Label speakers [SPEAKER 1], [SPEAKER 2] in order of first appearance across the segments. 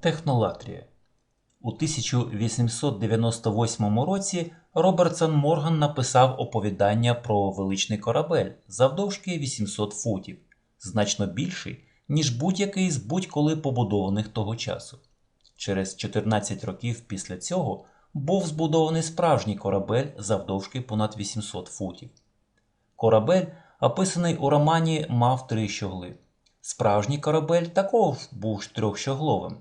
[SPEAKER 1] Технолатрія. У 1898 році Робертсон Морган написав оповідання про величний корабель завдовжки 800 футів, значно більший, ніж будь-який з будь-коли побудованих того часу. Через 14 років після цього був збудований справжній корабель завдовжки понад 800 футів. Корабель, описаний у романі, мав три щогли. Справжній корабель також був трьохщогловим.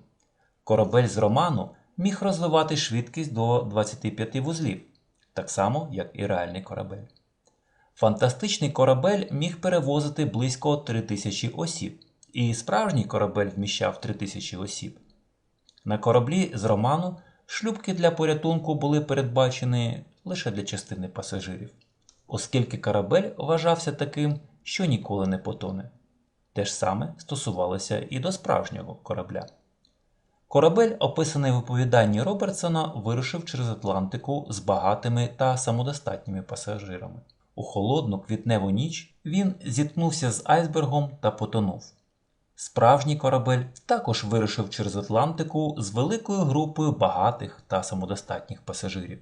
[SPEAKER 1] Корабель з роману міг розвивати швидкість до 25 вузлів, так само, як і реальний корабель. Фантастичний корабель міг перевозити близько 3000 осіб, і справжній корабель вміщав 3000 осіб. На кораблі з роману шлюбки для порятунку були передбачені лише для частини пасажирів, оскільки корабель вважався таким, що ніколи не потоне. Те ж саме стосувалося і до справжнього корабля. Корабель, описаний в оповіданні Робертсона, вирушив через Атлантику з багатими та самодостатніми пасажирами. У холодну квітневу ніч він зіткнувся з айсбергом та потонув. Справжній корабель також вирушив через Атлантику з великою групою багатих та самодостатніх пасажирів.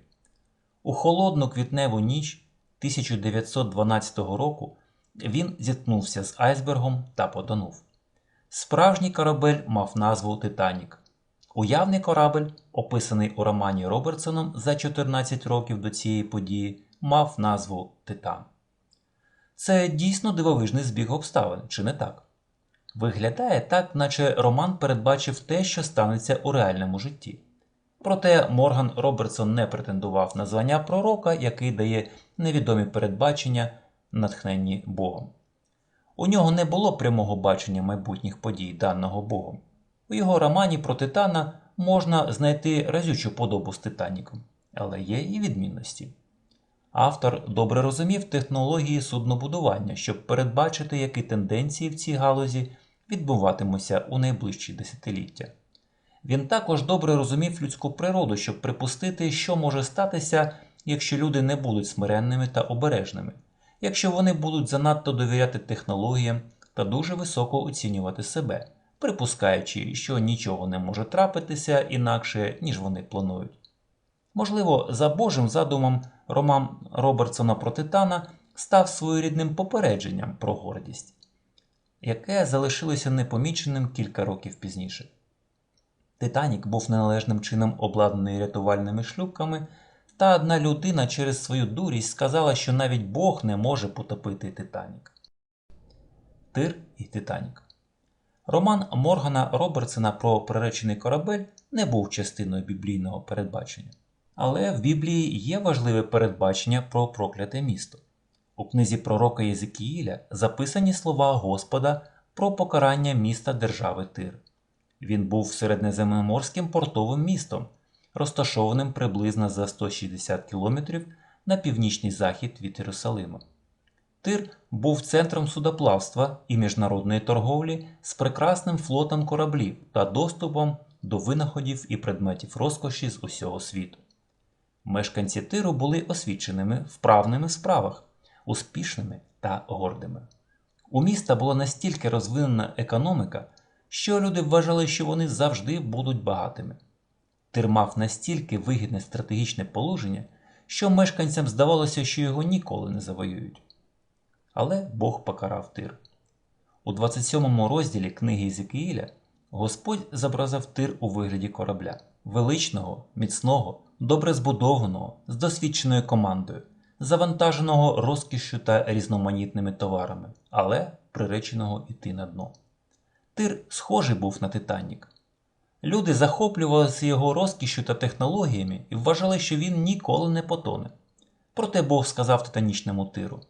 [SPEAKER 1] У холодну квітневу ніч 1912 року він зіткнувся з айсбергом та потонув. Справжній корабель мав назву Титанік. Уявний корабель, описаний у романі Робертсоном за 14 років до цієї події, мав назву Титан. Це дійсно дивовижний збіг обставин, чи не так? Виглядає так, наче Роман передбачив те, що станеться у реальному житті. Проте Морган Робертсон не претендував на звання пророка, який дає невідомі передбачення, натхненні Богом. У нього не було прямого бачення майбутніх подій, даного Богом. У його романі про Титана можна знайти разючу подобу з Титаніком, але є і відмінності. Автор добре розумів технології суднобудування, щоб передбачити, які тенденції в цій галузі відбуватимуться у найближчі десятиліття. Він також добре розумів людську природу, щоб припустити, що може статися, якщо люди не будуть смиренними та обережними, якщо вони будуть занадто довіряти технологіям та дуже високо оцінювати себе, припускаючи, що нічого не може трапитися інакше, ніж вони планують. Можливо, за Божим задумом роман Робертсона про Титана став своєрідним попередженням про гордість, яке залишилося непоміченим кілька років пізніше. Титанік був неналежним чином обладнаний рятувальними шлюпками, та одна людина через свою дурість сказала, що навіть Бог не може потопити Титанік. Тир і Титанік. Роман Моргана Робертсона про приречений корабель не був частиною біблійного передбачення. Але в Біблії є важливе передбачення про прокляте місто. У книзі пророка Єзикіїля записані слова Господа про покарання міста держави Тир. Він був середнеземноморським портовим містом, розташованим приблизно за 160 кілометрів на північний захід від Єрусалима. Тир був центром судоплавства і міжнародної торговлі з прекрасним флотом кораблів та доступом до винаходів і предметів розкоші з усього світу. Мешканці Тиру були освіченими, вправними в справах, успішними та гордими. У міста була настільки розвинена економіка, що люди вважали, що вони завжди будуть багатими. Тир мав настільки вигідне стратегічне положення, що мешканцям здавалося, що його ніколи не завоюють. Але Бог покарав тир. У 27 розділі книги Ізекіїля Господь зобразив тир у вигляді корабля величного, міцного, добре збудованого, з досвідченою командою, завантаженого розкішшю та різноманітними товарами, але приреченого йти на дно. Тир схожий був на Титанік. Люди захоплювалися його розкішю та технологіями і вважали, що він ніколи не потоне. Проте Бог сказав титанічному тиру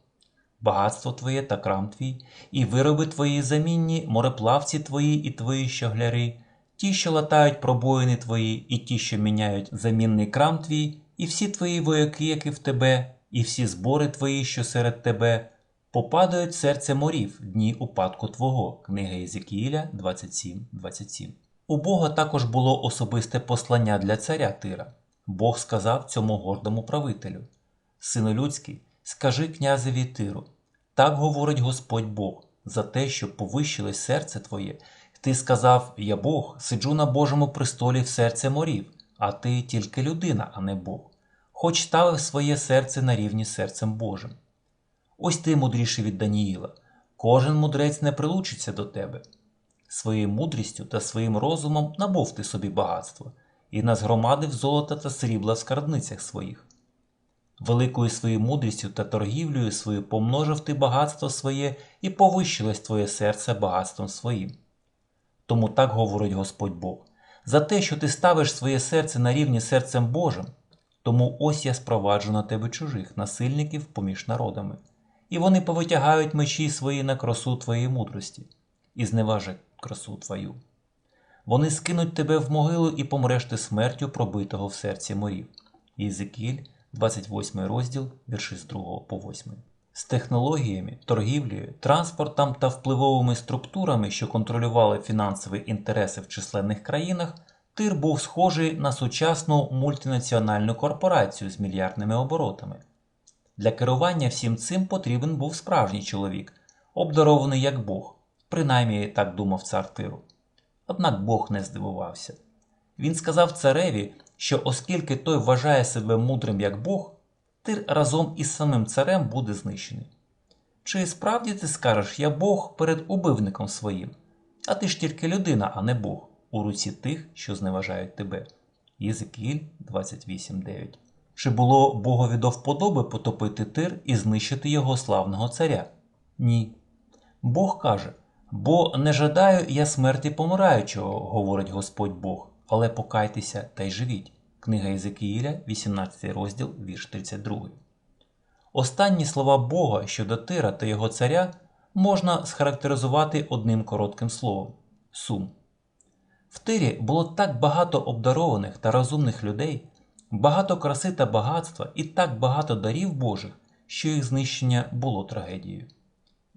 [SPEAKER 1] багатство твоє та крам твій, і вироби твої замінні, мореплавці твої і твої щогляри, ті, що латають пробоїни твої, і ті, що міняють замінний крам твій, і всі твої вояки, які в тебе, і всі збори твої, що серед тебе, попадають серце морів дні упадку Твого. Книга Єзекіїля 27, 27. У Бога також було особисте послання для царя Тира. Бог сказав цьому гордому правителю: Сину людський, скажи князеві Тиру, так говорить Господь Бог, за те, що повищилось серце твоє, Ти сказав, я Бог, сиджу на Божому престолі в серце морів, а ти тільки людина, а не Бог, хоч ставив своє серце на рівні з серцем Божим. Ось ти мудріший від Даніїла. Кожен мудрець не прилучиться до тебе. Своєю мудрістю та своїм розумом набув ти собі багатство і назгромадив золота та срібла в скарбницях своїх. Великою своєю мудрістю та торгівлею свою помножив ти багатство своє і повищилось твоє серце багатством своїм. Тому так говорить Господь Бог за те, що ти ставиш своє серце на рівні серцем Божим, тому ось я спроваджу на тебе чужих насильників поміж народами, і вони повитягають мечі свої на красу твоєї мудрості і зневажать красу твою. Вони скинуть тебе в могилу і помреш ти смертю пробитого в серці морів. Єзикіль, 28 розділ, вірші з 2 по 8. З технологіями, торгівлею, транспортом та впливовими структурами, що контролювали фінансові інтереси в численних країнах, Тир був схожий на сучасну мультинаціональну корпорацію з мільярдними оборотами. Для керування всім цим потрібен був справжній чоловік, обдарований як Бог, принаймні так думав цар Тиру. Однак Бог не здивувався. Він сказав цареві, що оскільки той вважає себе мудрим як Бог, Тир разом із самим царем буде знищений. Чи справді ти скажеш я Бог перед убивником своїм, а ти ж тільки людина, а не Бог, у руці тих, що зневажають тебе. Єзикіль 28.9 Чи було Богові до вподоби потопити тир і знищити його славного царя? Ні. Бог каже: Бо не жадаю я смерті помираючого, говорить Господь Бог, але покайтеся та й живіть. Книга Єзекіїля, 18 розділ, вірш 32. Останні слова Бога щодо Тира та його царя можна схарактеризувати одним коротким словом сум. В Тирі було так багато обдарованих та розумних людей, багато краси та багатства і так багато дарів Божих, що їх знищення було трагедією.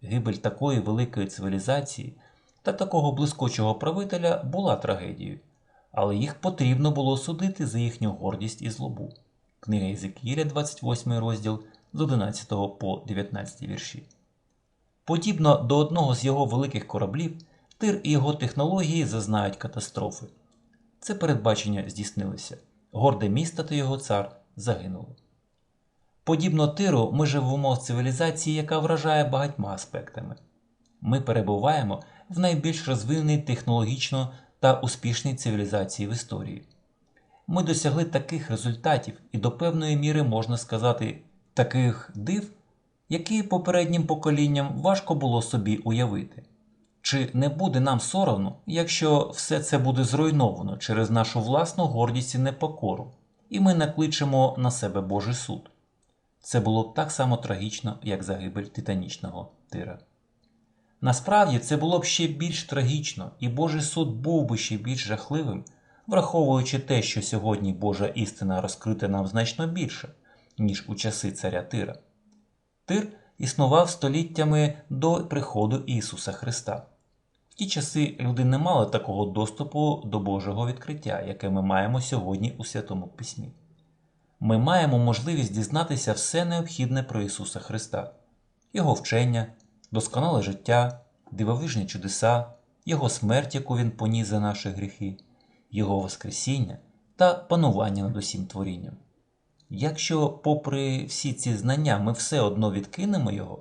[SPEAKER 1] Гибель такої великої цивілізації та такого блискучого правителя була трагедією, але їх потрібно було судити за їхню гордість і злобу. Книга Єзекіля, 28 розділ з 11 по 19 вірші. Подібно до одного з його великих кораблів, тир і його технології зазнають катастрофи. Це передбачення здійснилося. Горде місто та його цар загинули. Подібно тиру, ми живемо в цивілізації, яка вражає багатьма аспектами. Ми перебуваємо в найбільш розвиненій технологічно та успішній цивілізації в історії. Ми досягли таких результатів і до певної міри можна сказати таких див, які попереднім поколінням важко було собі уявити. Чи не буде нам соромно, якщо все це буде зруйновано через нашу власну гордість і непокору, і ми накличемо на себе Божий суд? Це було так само трагічно, як загибель титанічного тира. Насправді це було б ще більш трагічно, і Божий суд був би ще більш жахливим, враховуючи те, що сьогодні Божа істина розкрита нам значно більше, ніж у часи царя Тира. Тир існував століттями до приходу Ісуса Христа. В ті часи люди не мали такого доступу до Божого відкриття, яке ми маємо сьогодні у Святому Письмі. Ми маємо можливість дізнатися все необхідне про Ісуса Христа, Його вчення, досконале життя, дивовижні чудеса, Його смерть, яку Він поніс за наші гріхи, Його Воскресіння та панування над усім творінням. Якщо, попри всі ці знання, ми все одно відкинемо його,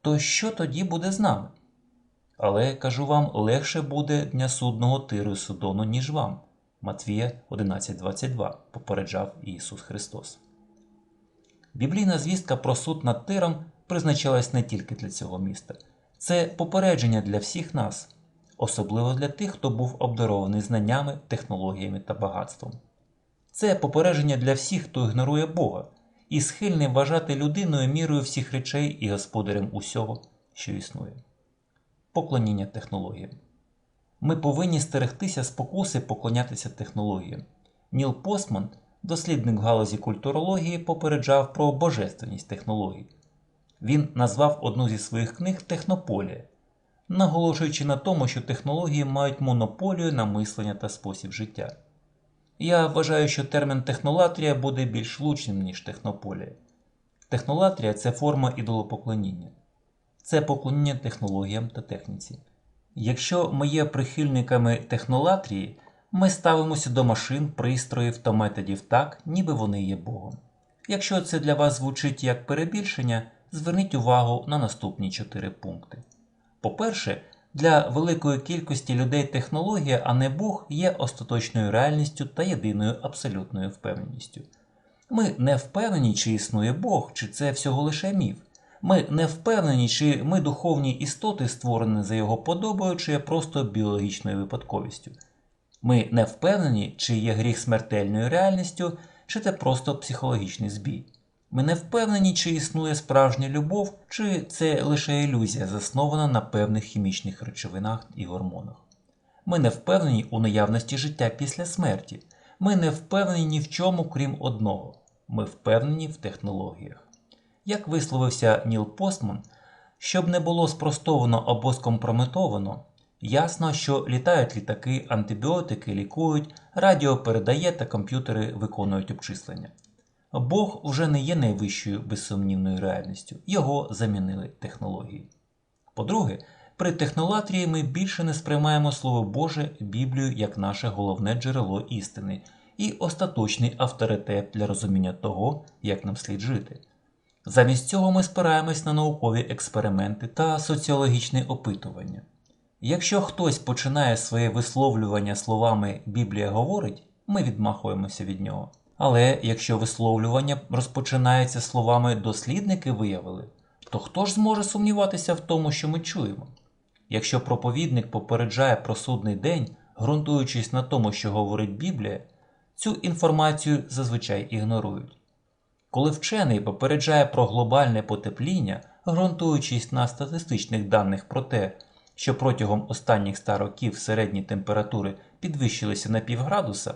[SPEAKER 1] то що тоді буде з нами? Але кажу вам, легше буде дня судного тиру судону, ніж вам. Матвія 11.22 попереджав Ісус Христос. Біблійна звістка про суд над тиром призначалась не тільки для цього міста. Це попередження для всіх нас, особливо для тих, хто був обдарований знаннями, технологіями та багатством. Це попередження для всіх, хто ігнорує Бога і схильний вважати людиною мірою всіх речей і господарем усього, що існує. Поклоніння технологіям. Ми повинні стерегтися спокуси поклонятися технологіям. Ніл Постман, дослідник в галузі культурології, попереджав про божественність технологій. Він назвав одну зі своїх книг Технополія, наголошуючи на тому, що технології мають монополію на мислення та спосіб життя. Я вважаю, що термін технолатрія буде більш влучним, ніж технополія. Технолатрія це форма ідолопоклоніння. Це поклоніння технологіям та техніці. Якщо ми є прихильниками технолатрії, ми ставимося до машин, пристроїв та методів так, ніби вони є Богом. Якщо це для вас звучить як перебільшення, зверніть увагу на наступні чотири пункти. По-перше, для великої кількості людей технологія, а не Бог, є остаточною реальністю та єдиною абсолютною впевненістю. Ми не впевнені, чи існує Бог, чи це всього лише міф. Ми не впевнені, чи ми духовні істоти, створені за його подобою, чи є просто біологічною випадковістю. Ми не впевнені, чи є гріх смертельною реальністю, чи це просто психологічний збій. Ми не впевнені, чи існує справжня любов, чи це лише ілюзія, заснована на певних хімічних речовинах і гормонах. Ми не впевнені у наявності життя після смерті. Ми не впевнені ні в чому, крім одного. Ми впевнені в технологіях. Як висловився Ніл Постман, щоб не було спростовано або скомпрометовано, ясно, що літають літаки, антибіотики лікують, радіо передає та комп'ютери виконують обчислення. Бог вже не є найвищою безсумнівною реальністю, його замінили технології. По-друге, при технолатрії ми більше не сприймаємо Слово Боже Біблію як наше головне джерело істини і остаточний авторитет для розуміння того, як нам слід жити. Замість цього ми спираємось на наукові експерименти та соціологічне опитування. Якщо хтось починає своє висловлювання словами Біблія говорить, ми відмахуємося від нього. Але якщо висловлювання розпочинається словами дослідники виявили, то хто ж зможе сумніватися в тому, що ми чуємо? Якщо проповідник попереджає про судний день, ґрунтуючись на тому, що говорить Біблія, цю інформацію зазвичай ігнорують. Коли вчений попереджає про глобальне потепління, ґрунтуючись на статистичних даних про те, що протягом останніх 100 років середні температури підвищилися на півградуса,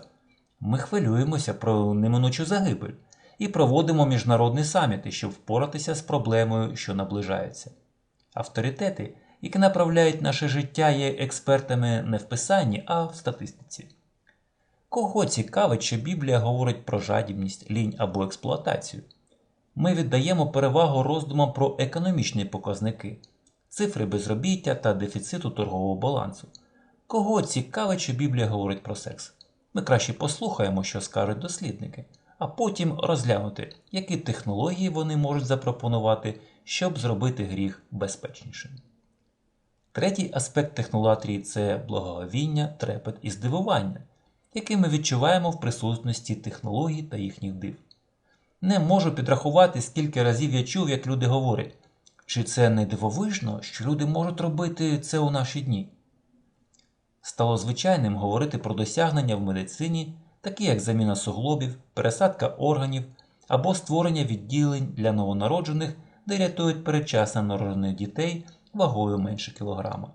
[SPEAKER 1] ми хвилюємося про неминучу загибель і проводимо міжнародні саміти, щоб впоратися з проблемою, що наближається. Авторитети, які направляють наше життя, є експертами не в писанні, а в статистиці. Кого цікавить, що Біблія говорить про жадібність, лінь або експлуатацію? Ми віддаємо перевагу роздумам про економічні показники, цифри безробіття та дефіциту торгового балансу. Кого цікавить, що Біблія говорить про секс? Ми краще послухаємо, що скажуть дослідники, а потім розглянути, які технології вони можуть запропонувати, щоб зробити гріх безпечнішим. Третій аспект технолатрії це благоговіння, трепет і здивування, яке ми відчуваємо в присутності технологій та їхніх див. Не можу підрахувати, скільки разів я чув, як люди говорять, чи це не дивовижно, що люди можуть робити це у наші дні. Стало звичайним говорити про досягнення в медицині, такі як заміна суглобів, пересадка органів або створення відділень для новонароджених, де рятують передчасно народжених дітей вагою менше кілограма.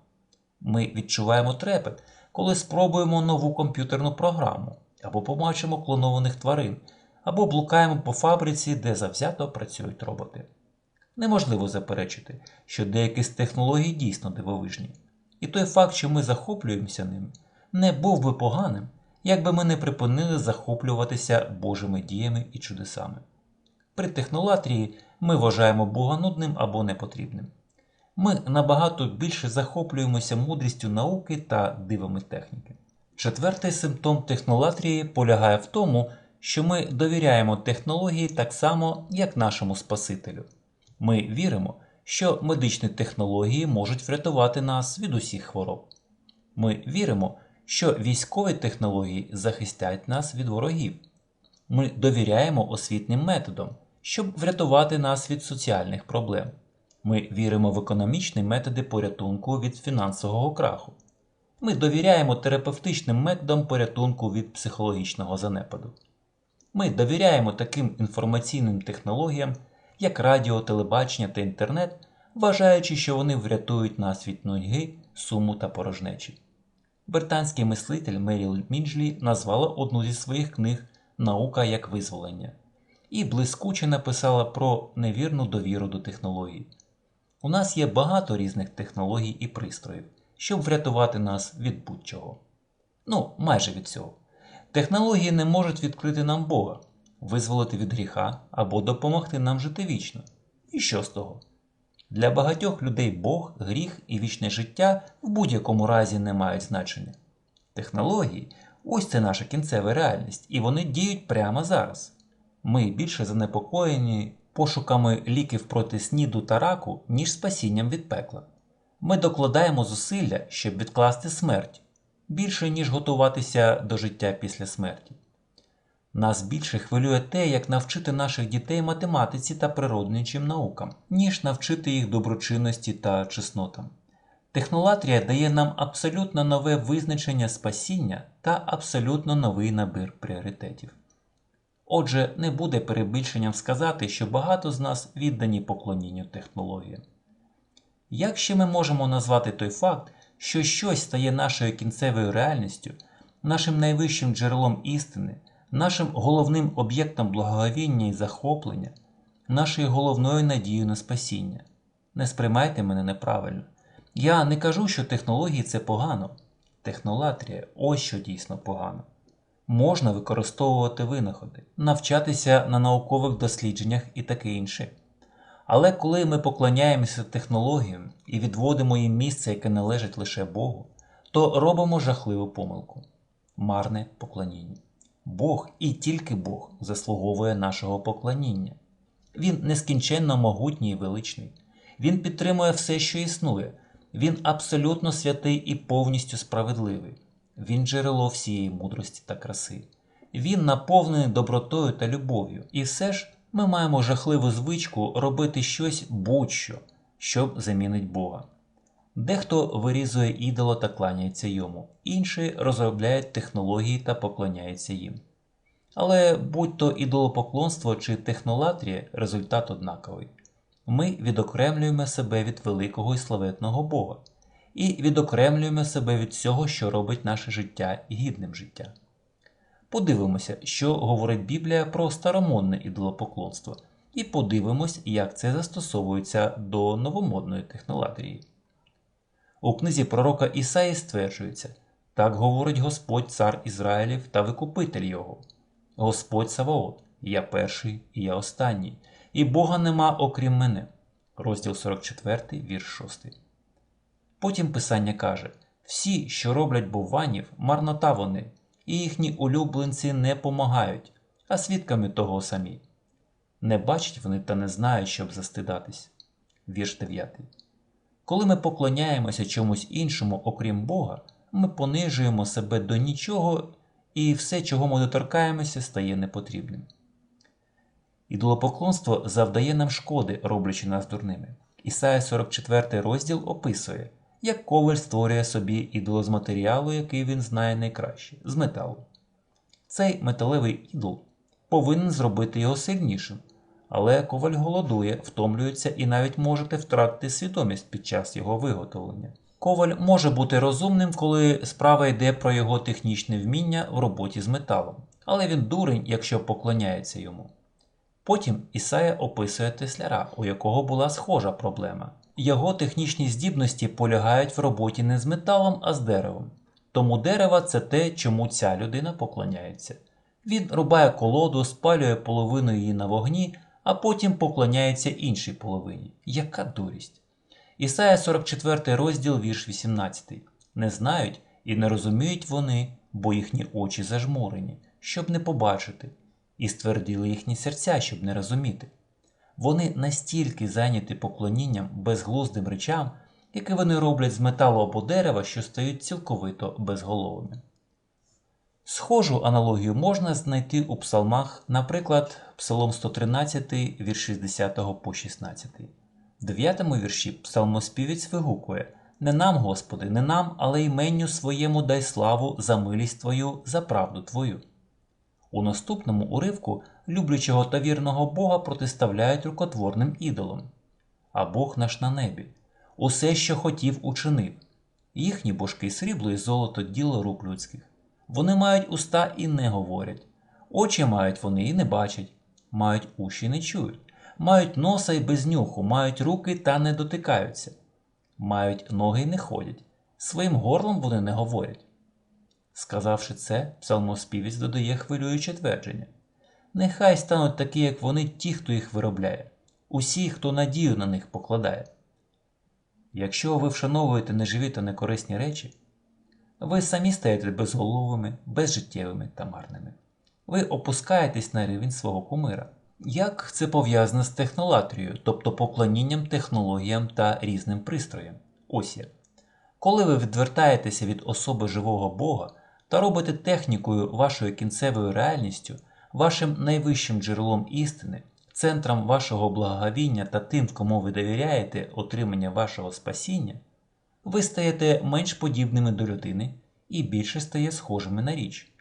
[SPEAKER 1] Ми відчуваємо трепет, коли спробуємо нову комп'ютерну програму, або побачимо клонованих тварин, або блукаємо по фабриці, де завзято працюють роботи. Неможливо заперечити, що деякі з технологій дійсно дивовижні. І той факт, що ми захоплюємося ними, не був би поганим, якби ми не припинили захоплюватися Божими діями і чудесами. При технолатрії ми вважаємо Бога нудним або непотрібним. Ми набагато більше захоплюємося мудрістю науки та дивами техніки. Четвертий симптом технолатрії полягає в тому, що ми довіряємо технології так само, як нашому Спасителю. Ми віримо, що медичні технології можуть врятувати нас від усіх хвороб. Ми віримо, що військові технології захистять нас від ворогів. Ми довіряємо освітнім методам, щоб врятувати нас від соціальних проблем. Ми віримо в економічні методи порятунку від фінансового краху. Ми довіряємо терапевтичним методам порятунку від психологічного занепаду. Ми довіряємо таким інформаційним технологіям, як радіо, телебачення та інтернет, вважаючи, що вони врятують нас від нудьги, суму та порожнечі. Британський мислитель Меріл Мінджлі назвала одну зі своїх книг Наука як визволення і блискуче написала про невірну довіру до технологій. У нас є багато різних технологій і пристроїв, щоб врятувати нас від будь-чого. Ну, майже від цього. Технології не можуть відкрити нам Бога, визволити від гріха або допомогти нам жити вічно. І що з того? Для багатьох людей Бог, гріх і вічне життя в будь-якому разі не мають значення. Технології ось це наша кінцева реальність, і вони діють прямо зараз. Ми більше занепокоєні пошуками ліків проти сніду та раку, ніж спасінням від пекла. Ми докладаємо зусилля, щоб відкласти смерть, більше, ніж готуватися до життя після смерті. Нас більше хвилює те, як навчити наших дітей математиці та природничим наукам, ніж навчити їх доброчинності та чеснотам. Технолатрія дає нам абсолютно нове визначення спасіння та абсолютно новий набір пріоритетів. Отже, не буде перебільшенням сказати, що багато з нас віддані поклонінню технологіям. Як ще ми можемо назвати той факт, що щось стає нашою кінцевою реальністю, нашим найвищим джерелом істини, нашим головним об'єктом благоговіння і захоплення, нашою головною надією на спасіння? Не сприймайте мене неправильно. Я не кажу, що технології це погано. Технолатрія ось що дійсно погано. Можна використовувати винаходи, навчатися на наукових дослідженнях і таке інше. Але коли ми поклоняємося технологіям і відводимо їм місце, яке належить лише Богу, то робимо жахливу помилку марне поклоніння. Бог і тільки Бог заслуговує нашого поклоніння. Він нескінченно могутній і величний. Він підтримує все, що існує. Він абсолютно святий і повністю справедливий. Він джерело всієї мудрості та краси. Він наповнений добротою та любов'ю. І все ж ми маємо жахливу звичку робити щось будь-що, що замінить Бога. Дехто вирізує ідоло та кланяється йому, інші розробляють технології та поклоняються їм. Але будь-то ідолопоклонство чи технолатрія, результат однаковий. Ми відокремлюємо себе від великого і славетного Бога і відокремлюємо себе від всього, що робить наше життя гідним життя. Подивимося, що говорить Біблія про старомодне ідолопоклонство, і подивимось, як це застосовується до новомодної технології. У книзі пророка Ісаї стверджується так говорить Господь цар Ізраїлів та викупитель його. Господь Саваот, я перший і я останній, і Бога нема окрім мене. Розділ 44, вірш 6. Потім Писання каже: всі, що роблять буванів, марнота вони, і їхні улюбленці не помагають, а свідками того самі. Не бачать вони та не знають, щоб застидатись. Вірш 9. Коли ми поклоняємося чомусь іншому, окрім Бога, ми понижуємо себе до нічого, і все, чого ми доторкаємося, стає непотрібним. Ідолопоклонство завдає нам шкоди, роблячи нас дурними. Ісая 44 розділ описує, як коваль створює собі ідоло з матеріалу, який він знає найкраще з металу. Цей металевий ідол повинен зробити його сильнішим, але коваль голодує, втомлюється і навіть можете втратити свідомість під час його виготовлення. Коваль може бути розумним, коли справа йде про його технічне вміння в роботі з металом, але він дурень, якщо поклоняється йому. Потім Ісая описує тесляра, у якого була схожа проблема. Його технічні здібності полягають в роботі не з металом, а з деревом. Тому дерево це те, чому ця людина поклоняється. Він рубає колоду, спалює половину її на вогні, а потім поклоняється іншій половині. Яка дурість! Ісая 44 розділ вірш 18. Не знають і не розуміють вони, бо їхні очі зажмурені, щоб не побачити, і стверділи їхні серця, щоб не розуміти. Вони настільки зайняті поклонінням безглуздим речам, які вони роблять з металу або дерева, що стають цілковито безголовими. Схожу аналогію можна знайти у псалмах, наприклад, Псалом 113, вірш 60 по 16. В 9 вірші псалмоспівець вигукує Не нам, Господи, не нам, але іменню своєму дай славу за милість Твою, за правду Твою. У наступному уривку люблячого та вірного Бога протиставляють рукотворним ідолам. А Бог наш на небі, усе, що хотів, учинив. Їхні божки срібло і золото діло рук людських. Вони мають уста і не говорять, очі мають вони і не бачать, мають уші не чують, мають носа і без нюху, мають руки та не дотикаються, мають ноги і не ходять, своїм горлом вони не говорять. Сказавши це, псалмоспівець додає хвилююче твердження. Нехай стануть такі, як вони, ті, хто їх виробляє, усі, хто надію на них покладає. Якщо ви вшановуєте неживі та некорисні речі, ви самі стаєте безголовими, безжиттєвими та марними. Ви опускаєтесь на рівень свого кумира. Як це пов'язане з технолатрією, тобто поклонінням технологіям та різним пристроям? Ось як. Коли ви відвертаєтеся від особи живого Бога та робите технікою вашою кінцевою реальністю, вашим найвищим джерелом істини, центром вашого благовіння та тим, кому ви довіряєте отримання вашого спасіння, ви стаєте менш подібними до людини і більше стає схожими на річ.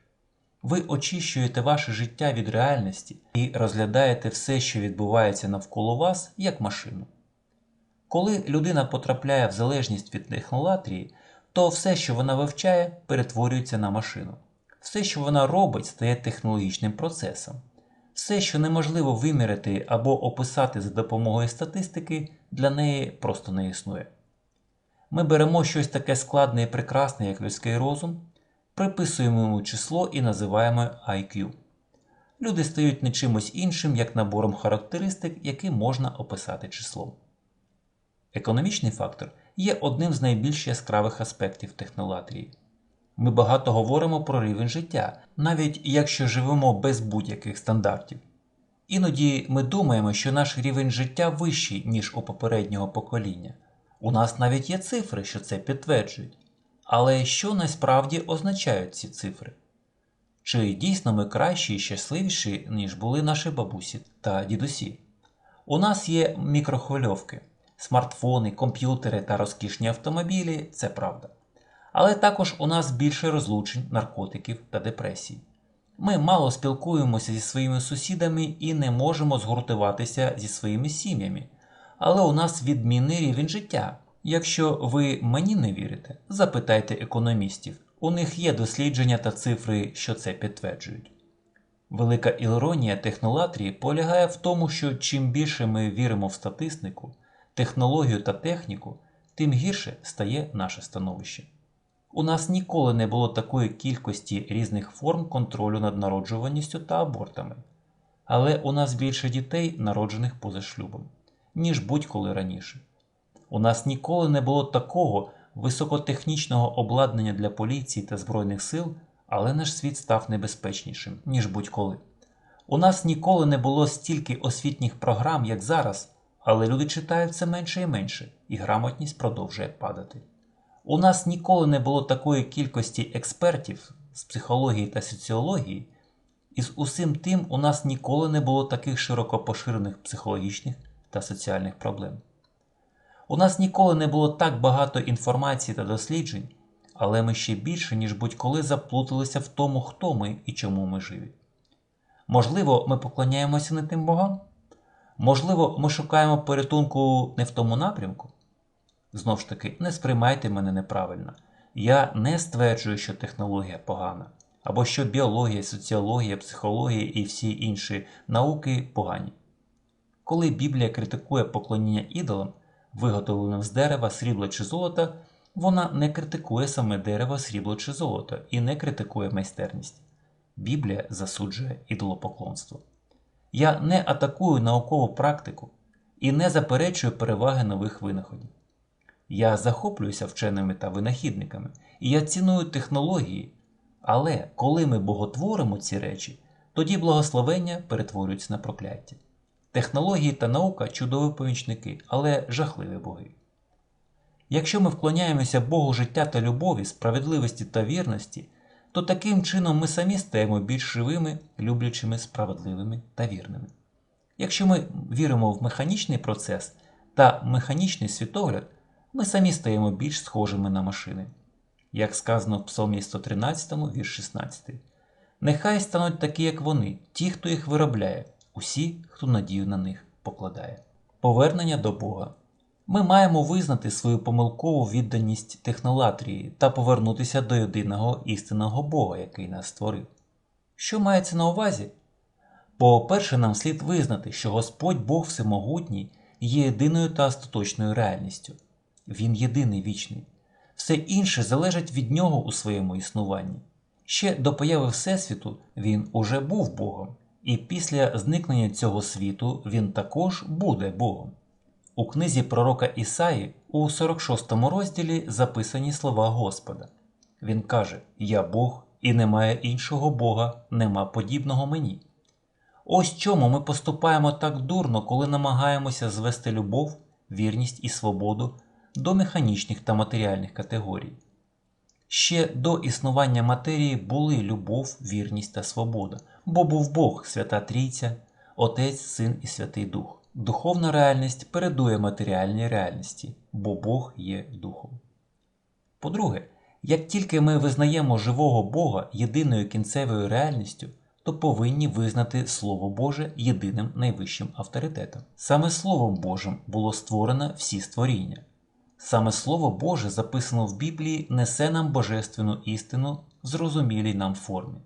[SPEAKER 1] Ви очищуєте ваше життя від реальності і розглядаєте все, що відбувається навколо вас, як машину. Коли людина потрапляє в залежність від технолатрії, то все, що вона вивчає, перетворюється на машину. Все, що вона робить, стає технологічним процесом. Все, що неможливо виміряти або описати за допомогою статистики, для неї просто не існує. Ми беремо щось таке складне і прекрасне, як людський розум, приписуємо йому число і називаємо IQ. Люди стають не чимось іншим, як набором характеристик, які можна описати числом. Економічний фактор є одним з найбільш яскравих аспектів технолатрії. Ми багато говоримо про рівень життя, навіть якщо живемо без будь-яких стандартів. Іноді ми думаємо, що наш рівень життя вищий, ніж у попереднього покоління. У нас навіть є цифри, що це підтверджують. Але що насправді означають ці цифри? Чи дійсно ми кращі і щасливіші, ніж були наші бабусі та дідусі? У нас є мікрохвильовки, смартфони, комп'ютери та розкішні автомобілі це правда. Але також у нас більше розлучень, наркотиків та депресій. Ми мало спілкуємося зі своїми сусідами і не можемо згуртуватися зі своїми сім'ями. Але у нас відмінний рівень життя. Якщо ви мені не вірите, запитайте економістів. У них є дослідження та цифри, що це підтверджують. Велика іронія технолатрії полягає в тому, що чим більше ми віримо в статистику, технологію та техніку, тим гірше стає наше становище. У нас ніколи не було такої кількості різних форм контролю над народжуваністю та абортами, але у нас більше дітей, народжених поза шлюбом, ніж будь-коли раніше. У нас ніколи не було такого високотехнічного обладнання для поліції та Збройних сил, але наш світ став небезпечнішим, ніж будь-коли. У нас ніколи не було стільки освітніх програм, як зараз, але люди читають все менше і менше, і грамотність продовжує падати. У нас ніколи не було такої кількості експертів з психології та соціології, і з усім тим у нас ніколи не було таких широко поширених психологічних та соціальних проблем. У нас ніколи не було так багато інформації та досліджень, але ми ще більше, ніж будь-коли заплуталися в тому, хто ми і чому ми живі. Можливо, ми поклоняємося не тим богам? Можливо, ми шукаємо порятунку не в тому напрямку? Знову ж таки, не сприймайте мене неправильно. Я не стверджую, що технологія погана, або що біологія, соціологія, психологія і всі інші науки погані. Коли Біблія критикує поклоніння ідолам, виготовленим з дерева, срібла чи золота, вона не критикує саме дерево, срібло чи золото і не критикує майстерність. Біблія засуджує ідолопоклонство. Я не атакую наукову практику і не заперечую переваги нових винаходів. Я захоплююся вченими та винахідниками, і я ціную технології. Але коли ми боготворимо ці речі, тоді благословення перетворюються на прокляття. Технології та наука чудові помічники, але жахливі боги. Якщо ми вклоняємося Богу життя та любові, справедливості та вірності, то таким чином ми самі стаємо більш живими, люблячими, справедливими та вірними. Якщо ми віримо в механічний процес та механічний світогляд, ми самі стаємо більш схожими на машини. Як сказано в Псалмі 113, вірш 16. Нехай стануть такі, як вони, ті, хто їх виробляє, усі, хто надію на них покладає. Повернення до Бога. Ми маємо визнати свою помилкову відданість технолатрії та повернутися до єдиного істинного Бога, який нас створив. Що мається на увазі? По-перше, нам слід визнати, що Господь Бог Всемогутній є єдиною та остаточною реальністю. Він єдиний вічний. Все інше залежить від нього у своєму існуванні. Ще до появи Всесвіту він уже був Богом, і після зникнення цього світу він також буде Богом. У книзі пророка Ісаї у 46 розділі записані слова Господа. Він каже: Я Бог, і немає іншого Бога, нема подібного мені. Ось чому ми поступаємо так дурно, коли намагаємося звести любов, вірність і свободу до механічних та матеріальних категорій. Ще до існування матерії були любов, вірність та свобода, бо був Бог, Свята Трійця, Отець, Син і Святий Дух. Духовна реальність передує матеріальній реальності, бо Бог є Духом. По-друге, як тільки ми визнаємо живого Бога єдиною кінцевою реальністю, то повинні визнати Слово Боже єдиним найвищим авторитетом. Саме Словом Божим було створено всі створіння. Саме Слово Боже, записано в Біблії, несе нам божественну істину в зрозумілій нам формі.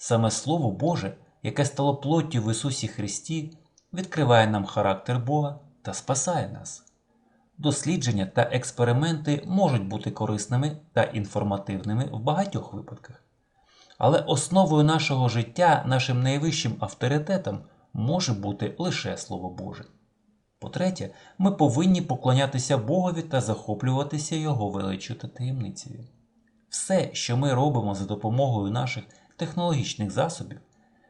[SPEAKER 1] Саме Слово Боже, яке стало плоттю в Ісусі Христі, відкриває нам характер Бога та спасає нас. Дослідження та експерименти можуть бути корисними та інформативними в багатьох випадках. Але основою нашого життя, нашим найвищим авторитетом може бути лише Слово Боже. По-третє, ми повинні поклонятися Богові та захоплюватися Його величю та таємницею. Все, що ми робимо за допомогою наших технологічних засобів,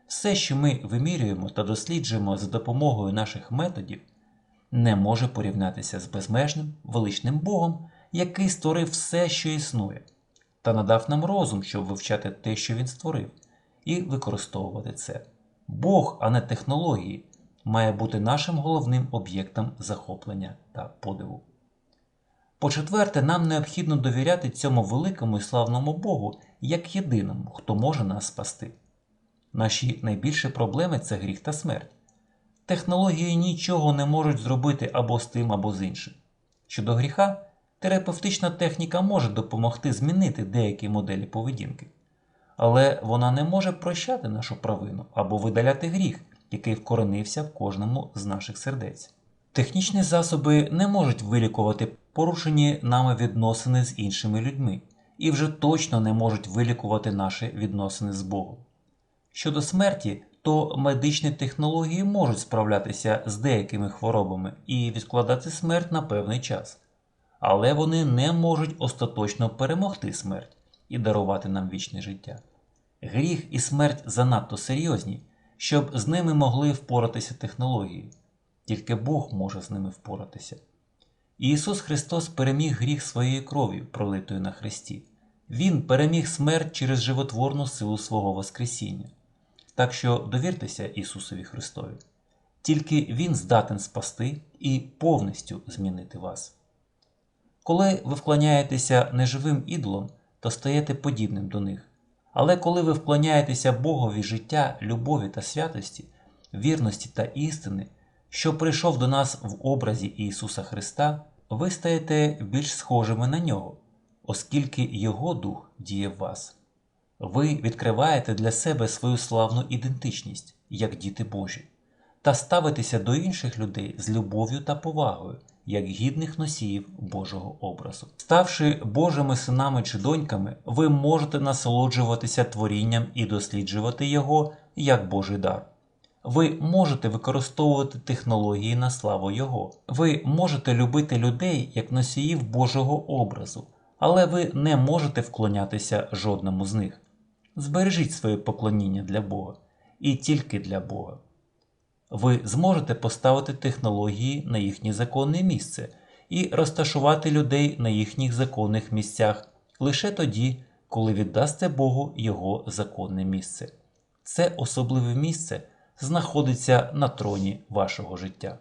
[SPEAKER 1] все, що ми вимірюємо та досліджуємо за допомогою наших методів, не може порівнятися з безмежним величним Богом, який створив все, що існує, та надав нам розум, щоб вивчати те, що він створив, і використовувати це. Бог, а не технології, має бути нашим головним об'єктом захоплення та подиву. По-четверте, нам необхідно довіряти цьому великому і славному Богу як єдиному, хто може нас спасти. Наші найбільші проблеми це гріх та смерть. Технології нічого не можуть зробити або з тим, або з іншим. Щодо гріха, терапевтична техніка може допомогти змінити деякі моделі поведінки, але вона не може прощати нашу провину або видаляти гріх, який вкоренився в кожному з наших сердець. Технічні засоби не можуть вилікувати порушені нами відносини з іншими людьми і вже точно не можуть вилікувати наші відносини з Богом. Щодо смерті, то медичні технології можуть справлятися з деякими хворобами і відкладати смерть на певний час, але вони не можуть остаточно перемогти смерть і дарувати нам вічне життя. Гріх і смерть занадто серйозні, щоб з ними могли впоратися технології. Тільки Бог може з ними впоратися. Ісус Христос переміг гріх своєю кров'ю, пролитою на Христі. Він переміг смерть через животворну силу свого Воскресіння. Так що довіртеся Ісусові Христові. Тільки Він здатен спасти і повністю змінити вас. Коли ви вклоняєтеся неживим ідолам, то стаєте подібним до них. Але коли ви вклоняєтеся Богові життя, любові та святості, вірності та істини, що прийшов до нас в образі Ісуса Христа, ви стаєте більш схожими на нього, оскільки Його Дух діє в вас. Ви відкриваєте для себе свою славну ідентичність, як діти Божі, та ставитеся до інших людей з любов'ю та повагою, як гідних носіїв Божого образу. Ставши Божими синами чи доньками, ви можете насолоджуватися творінням і досліджувати його як Божий дар. Ви можете використовувати технології на славу Його. Ви можете любити людей як носіїв Божого образу, але ви не можете вклонятися жодному з них. Збережіть своє поклоніння для Бога і тільки для Бога. Ви зможете поставити технології на їхнє законне місце і розташувати людей на їхніх законних місцях лише тоді, коли віддасте Богу Його законне місце. Це особливе місце знаходиться на троні вашого життя.